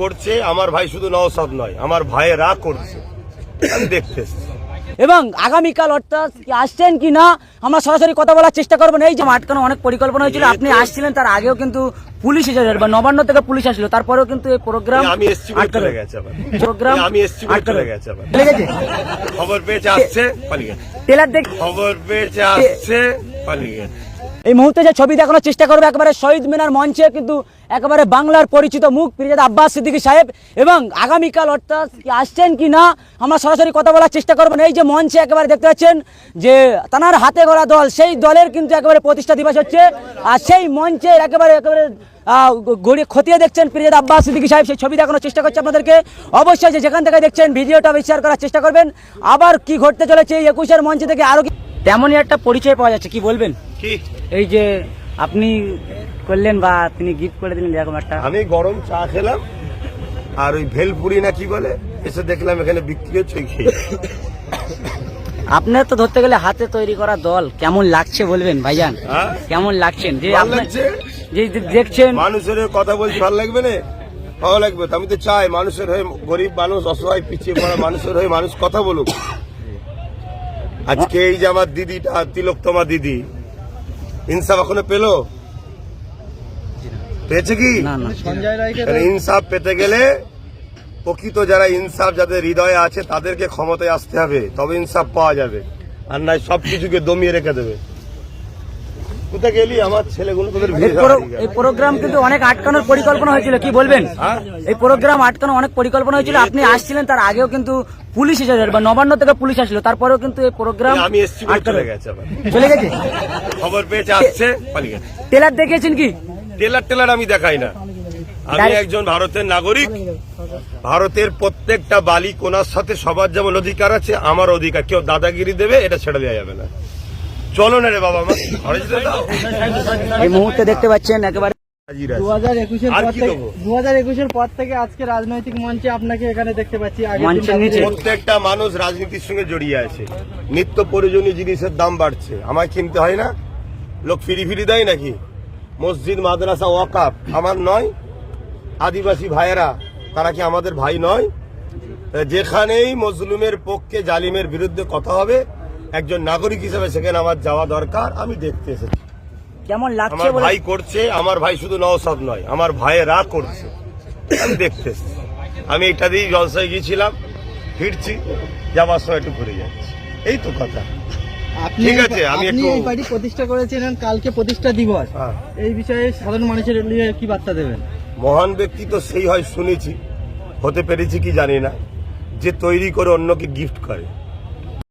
করছে আমার ভাই শুধু নওসাদ নয় আমার ভাইয়েরা করছে। আমি দেখতে এবং আগামীকাল অর্থাৎ কি আসছেন কি না আমরা সরাসরি কথা বলার চেষ্টা করব না। এই যে আটকানো অনেক পরিকল্পনা হয়েছিল আপনি আসছিলেন তার আগেও কিন্তু পুলিশ এসেছে বা নবান্ন থেকে পুলিশ আসলো তারপরেও কিন্তু এই প্রোগ্রাম আমি এসছি আটকানো গেছে প্রোগ্রাম আমি এসছি আটকানো গেছে খবর পেয়েছে আসছে টেলার দেখ খবর পেয়েছে আসছে। এই মুহূর্তে যে ছবি দেখানোর চেষ্টা করবে একেবারে শহীদ মিনার মঞ্চে, কিন্তু একেবারে বাংলার পরিচিত মুখ পিরিজাদ আব্বাস সিদ্দিকী সাহেব, এবং আগামীকাল অর্থাৎ আসছেন কি না, আমরা সরাসরি কথা বলার চেষ্টা করব এই যে মঞ্চে একেবারে দেখতে পাচ্ছেন যে তানার হাতে গড়া দল, সেই দলের কিন্তু একেবারে প্রতিষ্ঠা দিবস হচ্ছে। আর সেই মঞ্চে একেবারে একেবারে গড়িয়ে খতিয়ে দেখছেন পিরিজাদ আব্বাস সিদ্দিকী সাহেব। সেই ছবি দেখানোর চেষ্টা করছে আপনাদেরকে। অবশ্যই যে যেখান থেকে দেখছেন, ভিডিওটা শেয়ার করার চেষ্টা করবেন। আবার কি ঘটতে চলেছে এই একুশের মঞ্চ থেকে আরও কি- তেমনই একটা পরিচয় পাওয়া যাচ্ছে কি বলবেন? কি? এই যে আপনি করলেন বা তিনি গিফট করে দিলেন এরকম একটা আমি গরম চা খেলাম আর ওই ভেলপুরি না কি বলে এসে দেখলাম এখানে বিক্রি হচ্ছে আপনার তো ধরতে গেলে হাতে তৈরি করা দল কেমন লাগছে বলবেন ভাইজান? হ্যাঁ? কেমন লাগছেন? যে যে দেখছেন মানুষের কথা বলছি ভালো লাগবে না? ভালো লাগবে। আমি তো চাই মানুষের হয়ে গরিব মানুষ অসহায় পিছিয়ে পড়া মানুষের হয়ে মানুষ কথা বলুক। আজকে এই যে আমার দিদিটা তিলকতমা দিদি ইনসাফ এখনও পেল? পেয়েছে কি? না না। কারণ ইনসাফ পেতে গেলে প্রকৃত যারা ইনসাফ যাদের হৃদয়ে আছে তাদেরকে ক্ষমতায় আসতে হবে। তবে ইনসাফ পাওয়া যাবে। আর নয় সবকিছুকে দমিয়ে রেখে দেবে। কোথায় গেলি? আমার ছেলেগুলো তোদের এই ভিড়ে প্রো- এই প্রোগ্রাম কিন্তু অনেক আটকানোর পরিকল্পনা হয়েছিল কি বলবেন? হ্যাঁ? এই প্রোগ্রাম আটকানো অনেক পরিকল্পনা হয়েছিল আপনি আসছিলেন তার আগেও কিন্তু পুলিশ এসেছে বা নবান্ন থেকে পুলিশ আসলো তারপরেও কিন্তু এই প্রোগ্রাম আমি এসছি চলে গেছে চলে গেছে? খবর পেয়েছে আসছে টেলার দেখিয়েছেন কি? টেলার টেলার আমি দেখাই না। আমি একজন ভারতের নাগরিক। ভারতের প্রত্যেকটা বালি কোনার সাথে সবার যেমন অধিকার আছে আমার অধিকার। কেউ দাদাগিরি দেবে এটা ছেড়ে দেওয়া যাবে না। চলো না রে বাবা মা। ঘরে যেতে দাও। এই মুহূর্তে দেখতে পাচ্ছেন একেবারে দু হাজার একুশের পর থেকে আজকে রাজনৈতিক মঞ্চে আপনাকে এখানে দেখতে পাচ্ছি। প্রত্যেকটা মানুষ রাজনীতির সঙ্গে জড়িয়ে আছে। নিত্য প্রয়োজনীয় জিনিসের দাম বাড়ছে। আমায় কিনতে হয় না? লোক ফিরি ফিরি দেয় নাকি? মসজিদ মাদ্রাসা ওয়াকাপ আমার নয়। আদিবাসী ভাইয়েরা তারা কি আমাদের ভাই নয়? যেখানেই মজলুমের পক্ষে জালিমের বিরুদ্ধে কথা হবে একজন নাগরিক হিসেবে সেখানে আমার যাওয়া দরকার আমি দেখতে এসেছি। কেমন লাগছে আমার ভাই করছে আমার ভাই শুধু নওসাদ নয় আমার ভাইয়েরা করছে। আমি দেখতে এসেছি। আমি এটা দিয়েই জলসায় গিয়েছিলাম ফিরছি যাবার সময় একটু ঘুরে যাচ্ছি। এই তো কথা। ঠিক আছে, আমি একটু- এই প্রতিষ্ঠা করেছিলেন কালকে প্রতিষ্ঠা দিবস। হ্যাঁ। এই বিষয়ে সাধারণ মানুষের লিগে কি বার্তা দেবেন? মহান ব্যক্তি তো সেই হয় শুনেছি হতে পেরেছি কি জানি না যে তৈরি করে অন্যকে গিফট করে।